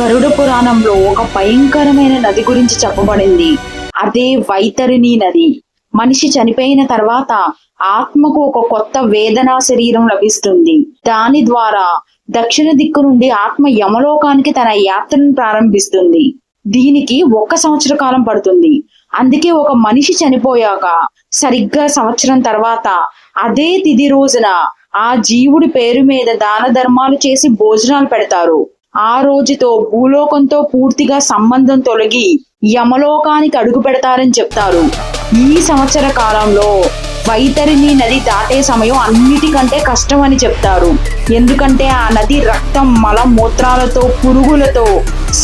గరుడ పురాణంలో ఒక భయంకరమైన నది గురించి చెప్పబడింది. అదే వైతరిణి నది. మనిషి చనిపోయిన తర్వాత ఆత్మకు ఒక కొత్త వేదనా శరీరం లభిస్తుంది. దాని ద్వారా దక్షిణ దిక్కు నుండి ఆత్మ యమలోకానికి తన యాత్రను ప్రారంభిస్తుంది. దీనికి ఒక్క సంవత్సర కాలం పడుతుంది. అందుకే ఒక మనిషి చనిపోయాక సరిగ్గా సంవత్సరం తర్వాత అదే తిది రోజున ఆ జీవుడి పేరు మీద దాన ధర్మాలు చేసి భోజనాలు పెడతారు. ఆ రోజుతో భూలోకంతో పూర్తిగా సంబంధం తొలగి యమలోకానికి అడుగు పెడతారని చెప్తారు. ఈ సంవత్సర కాలంలో వైతరిణి నది దాటే సమయం అన్నిటికంటే కష్టం అని చెప్తారు. ఎందుకంటే ఆ నది రక్తం మల మూత్రాలతో పురుగులతో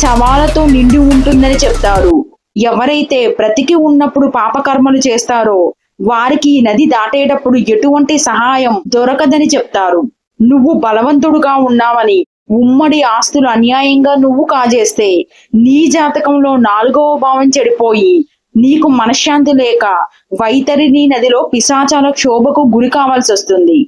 శవాలతో నిండి ఉంటుందని చెప్తారు. ఎవరైతే బ్రతికి ఉన్నప్పుడు పాపకర్మలు చేస్తారో వారికి ఈ నది దాటేటప్పుడు ఎటువంటి సహాయం దొరకదని చెప్తారు. నువ్వు బలవంతుడుగా ఉన్నావని ఉమ్మడి ఆస్తులు అన్యాయంగా నువ్వు కాజేస్తే నీ జాతకంలో నాలుగవ భావం చెడిపోయి నీకు మనశ్శాంతి లేక వైతరిని నదిలో పిశాచాల క్షోభకు గురి కావాల్సి వస్తుంది.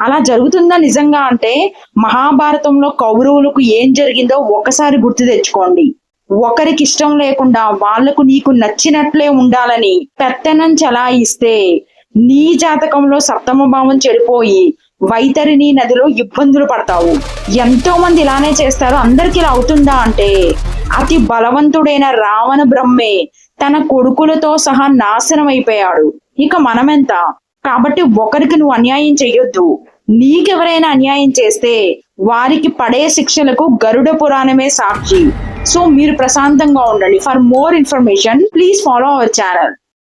అలా జరుగుతుందా నిజంగా అంటే మహాభారతంలో కౌరవులకు ఏం జరిగిందో ఒకసారి గుర్తు తెచ్చుకోండి. ఒకరికి ఇష్టం లేకుండా వాళ్ళకు నీకు నచ్చినట్లే ఉండాలని పెత్తనం చలాయిస్తే నీ జాతకంలో సప్తమ భావం చెడిపోయి వైతరిణి నదిలో ఇబ్బందులు పడతావు. ఎంతో మంది ఇలానే చేస్తారు. అందరికి ఇలా అవుతుందా అంటే అతి బలవంతుడైన రావణ బ్రహ్మే తన కొడుకులతో సహా నాశనం అయిపోయాడు ఇక మనమెంత? కాబట్టి ఒకరికి నువ్వు అన్యాయం చెయ్యొద్దు. నీకెవరైనా అన్యాయం చేస్తే వారికి పడే శిక్షలకు గరుడ పురాణమే సాక్షి. సో మీరు ప్రశాంతంగా ఉండండి. For more information please follow our channel